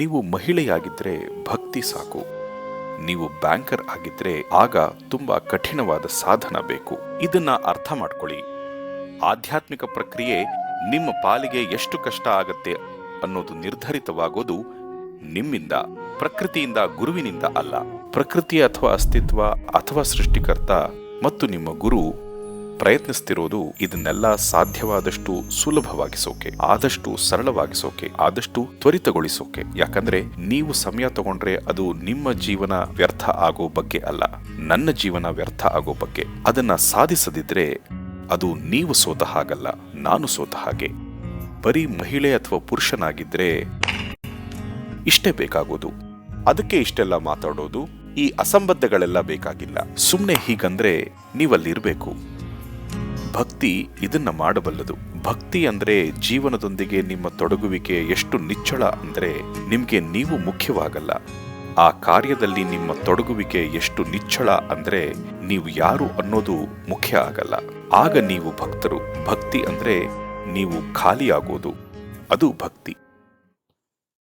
ನೀವು ಮಹಿಳೆಯಾಗಿದ್ದರೆ ಭಕ್ತಿ ಸಾಕು. ನೀವು ಬ್ಯಾಂಕರ್ ಆಗಿದ್ದರೆ ಆಗ ತುಂಬಾ ಕಠಿಣವಾದ ಸಾಧನ ಬೇಕು. ಇದನ್ನ ಅರ್ಥ ಮಾಡ್ಕೊಳ್ಳಿ. ಆಧ್ಯಾತ್ಮಿಕ ಪ್ರಕ್ರಿಯೆ ನಿಮ್ಮ ಪಾಲಿಗೆ ಎಷ್ಟು ಕಷ್ಟ ಆಗತ್ತೆ ಅನ್ನೋದು ನಿರ್ಧರಿತವಾಗೋದು ನಿಮ್ಮಿಂದ, ಪ್ರಕೃತಿಯಿಂದ, ಗುರುವಿನಿಂದ ಅಲ್ಲ. ಪ್ರಕೃತಿ ಅಥವಾ ಅಸ್ತಿತ್ವ ಅಥವಾ ಸೃಷ್ಟಿಕರ್ತ ಮತ್ತು ನಿಮ್ಮ ಗುರು ಪ್ರಯತ್ನಿಸ್ತಿರೋದು ಇದನ್ನೆಲ್ಲ ಸಾಧ್ಯವಾದಷ್ಟು ಸುಲಭವಾಗಿಸೋಕೆ, ಆದಷ್ಟು ಸರಳವಾಗಿಸೋಕೆ, ಆದಷ್ಟು ತ್ವರಿತಗೊಳಿಸೋಕೆ. ಯಾಕಂದ್ರೆ ನೀವು ಸಮಯ ತಗೊಂಡ್ರೆ ಅದು ನಿಮ್ಮ ಜೀವನ ವ್ಯರ್ಥ ಆಗೋ ಬಗ್ಗೆ ಅಲ್ಲ. ನನ್ನ ಜೀವನ ವ್ಯರ್ಥ ಆಗೋ ಬಗ್ಗೆ. ಅದನ್ನ ಸಾಧಿಸದಿದ್ರೆ ಅದು ನೀವು ಸೋತ ಹಾಗಲ್ಲ, ನಾನು ಸೋತ ಹಾಗೆ. ಬರೀ ಮಹಿಳೆ ಅಥವಾ ಪುರುಷನಾಗಿದ್ರೆ ಇಷ್ಟೇ ಬೇಕಾಗೋದು. ಅದಕ್ಕೆ ಇಷ್ಟೆಲ್ಲ ಮಾತಾಡೋದು ಈ ಅಸಂಬದ್ಧಗಳೆಲ್ಲ ಬೇಕಾಗಿಲ್ಲ. ಸುಮ್ಮನೆ ಹೀಗಂದ್ರೆ ನೀವಲ್ಲಿರ್ಬೇಕು. ಭಕ್ತಿ ಇದನ್ನ ಮಾಡಬಲ್ಲದು. ಭಕ್ತಿ ಅಂದ್ರೆ ಜೀವನದೊಂದಿಗೆ ನಿಮ್ಮ ತೊಡಗುವಿಕೆ ಎಷ್ಟು ನಿಚ್ಚಳ ಅಂದ್ರೆ ನಿಮ್ಗೆ ನೀವು ಮುಖ್ಯವಾಗಲ್ಲ. ಆ ಕಾರ್ಯದಲ್ಲಿ ನಿಮ್ಮ ತೊಡಗುವಿಕೆ ಎಷ್ಟು ನಿಚ್ಚಳ ಅಂದ್ರೆ ನೀವು ಯಾರು ಅನ್ನೋದು ಮುಖ್ಯ ಆಗಲ್ಲ. ಆಗ ನೀವು ಭಕ್ತರು. ಭಕ್ತಿ ಅಂದ್ರೆ ನೀವು ಖಾಲಿಯಾಗೋದು. ಅದು ಭಕ್ತಿ.